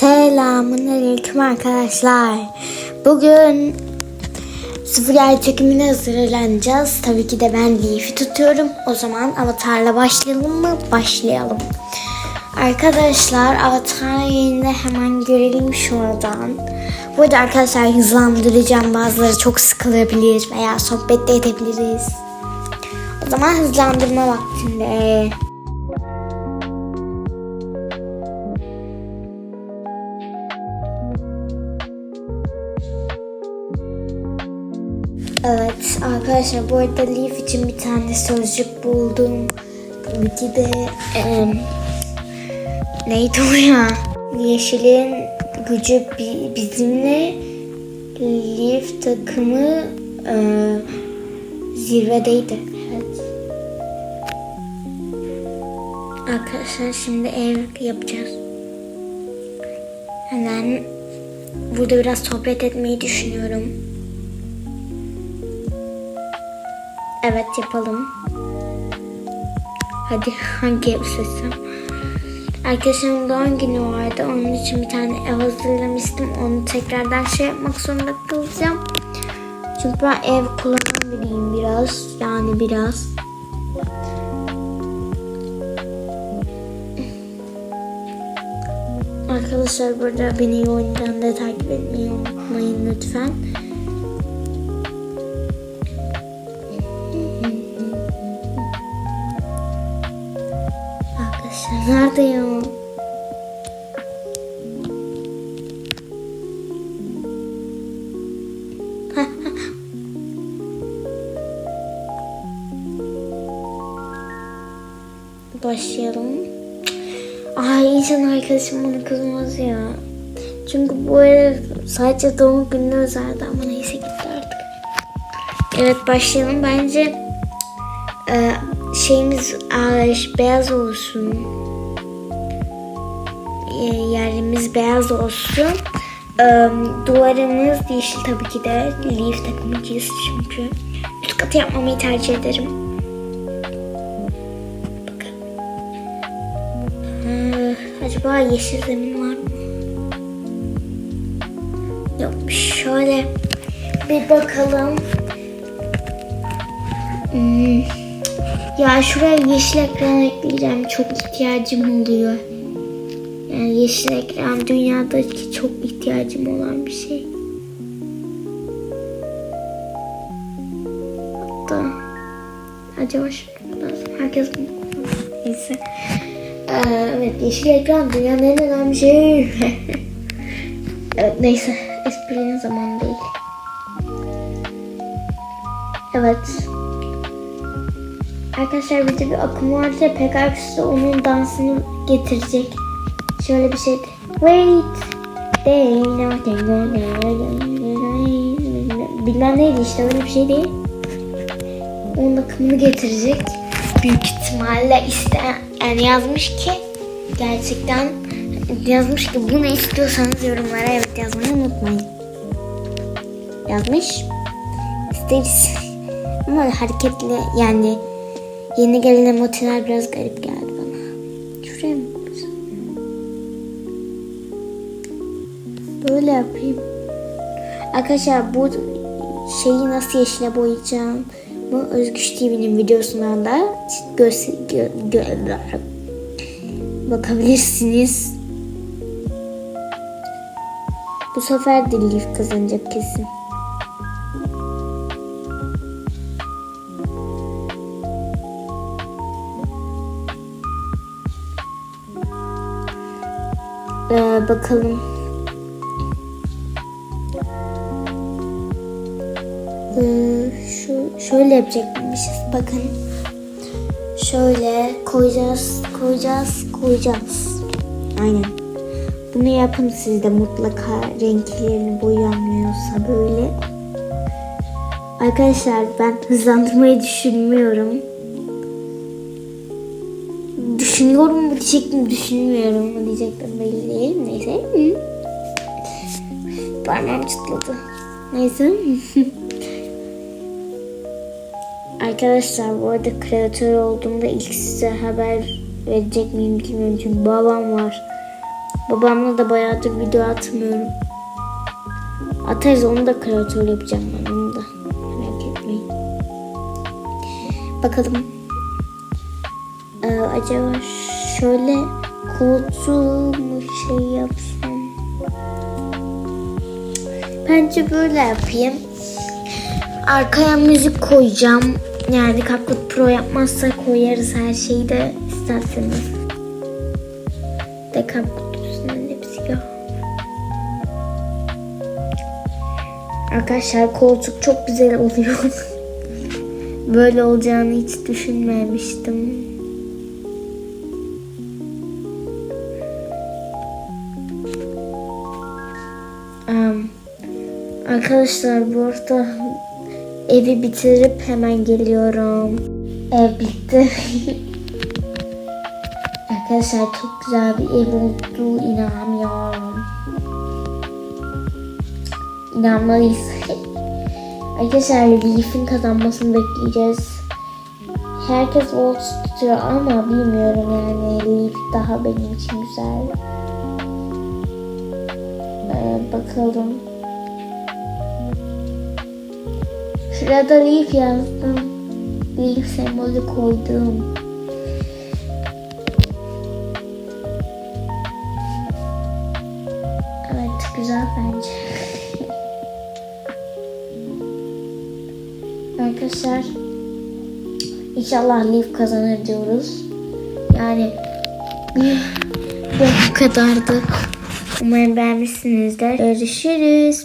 Selamun aleyküm arkadaşlar. Bugün sıfır yer çekimine hazırlanacağız. Tabii ki de ben Leaf'i tutuyorum. O zaman avatarla başlayalım mı? Başlayalım. Arkadaşlar avatar yerinde hemen görelim şuradan. Bu arada arkadaşlar hızlandıracağım. Bazıları çok sıkılabilir veya sohbet de edebiliriz. O zaman hızlandırma vaktinde. Evet arkadaşlar bu arada Leaf için bir tane sözcük buldum. Bir de em, neydi o ya? Yeşilin gücü bi- bizimle Leaf takımı e, zirvedeydi. Arkadaşlar şimdi ev yapacağız. Hemen burada biraz sohbet etmeyi düşünüyorum. Evet yapalım. Hadi hangi ev seçsem? Arkadaşımın doğum günü vardı. Onun için bir tane ev hazırlamıştım. Onu tekrardan şey yapmak zorunda kalacağım. Çünkü ben ev kullanan biriyim biraz. Yani biraz. Arkadaşlar burada beni oyundan da takip etmeyi unutmayın lütfen. Nerede. Başlayalım. Ay inşallah arkadaşım bana kızmaz ya. Çünkü bu ev sadece doğum gününe özeldi ama neyse gitti artık. Evet başlayalım. Bence e, şeyimiz e, beyaz olsun. E, yerimiz beyaz olsun. E, duvarımız yeşil tabii ki de. Leaf takımcıyız çünkü. Üst katı yapmamayı tercih ederim. Bakın. E, acaba yeşil zemin var mı? Yok şöyle bir bakalım. Hmm. Ya şuraya yeşil ekran ekleyeceğim. Çok ihtiyacım oluyor. Yani yeşil ekran dünyadaki çok ihtiyacım olan bir şey. Hatta acaba lazım. Herkes bunu. Neyse. Ee, evet yeşil ekran dünyanın en önemli şeyi. evet neyse. Esprinin zamanı değil. Evet. Arkadaşlar bir de bir akım vardı ya Pegasus da onun dansını getirecek. Şöyle bir şey. Wait. Bilmem neydi işte öyle bir şey değil. Onun akımını getirecek. Büyük ihtimalle isteyen yani yazmış ki gerçekten yazmış ki bunu istiyorsanız yorumlara evet yazmayı unutmayın. Yazmış. İsteriz. Ama hareketli yani Yeni gelen emotiler biraz garip geldi bana. Şuraya mı koysam? Böyle yapayım. Arkadaşlar bu şeyi nasıl yeşile boyayacağım? Bu Özgüç TV'nin videosundan da göster gö gö bakabilirsiniz. Bu sefer de Leaf kazanacak kesin. Bakalım. Ee, şu şöyle yapacakmışız. Bakın. Şöyle koyacağız, koyacağız, koyacağız. Aynen. Bunu yapın siz de mutlaka renklerini boyanmıyorsa böyle. Arkadaşlar ben hızlandırmayı düşünmüyorum. Düşünüyorum mu diyecektim, düşünmüyorum mu diyecektim belli değil. Neyse. Parmağım çıtladı. Neyse. Arkadaşlar bu arada kreatör olduğumda ilk size haber verecek miyim bilmiyorum çünkü babam var. Babamla da bayağıdır video atmıyorum. Atarız onu da kreatör yapacağım ben onu da. Merak etmeyin. Bakalım. Ee, acaba şöyle koltuğumu şey yapsam. Bence böyle yapayım. Arkaya müzik koyacağım. Yani Kakut Pro yapmazsa koyarız her şeyi de isterseniz. De Kakut üstünden hepsi yok. Arkadaşlar koltuk çok güzel oluyor. Böyle olacağını hiç düşünmemiştim. Arkadaşlar bu arada evi bitirip hemen geliyorum. Ev bitti. Arkadaşlar çok güzel bir ev oldu. inanamıyorum. İnanmalıyız. Arkadaşlar Leaf'in kazanmasını bekleyeceğiz. Herkes Wolves tutuyor ama bilmiyorum yani Leaf daha benim için güzel. Ee, bakalım. Şurada Leaf yazdım. Leaf sembolü koydum. Evet güzel bence. Arkadaşlar inşallah Leaf kazanır diyoruz. Yani bu kadardı. Umarım beğenmişsinizdir. Görüşürüz.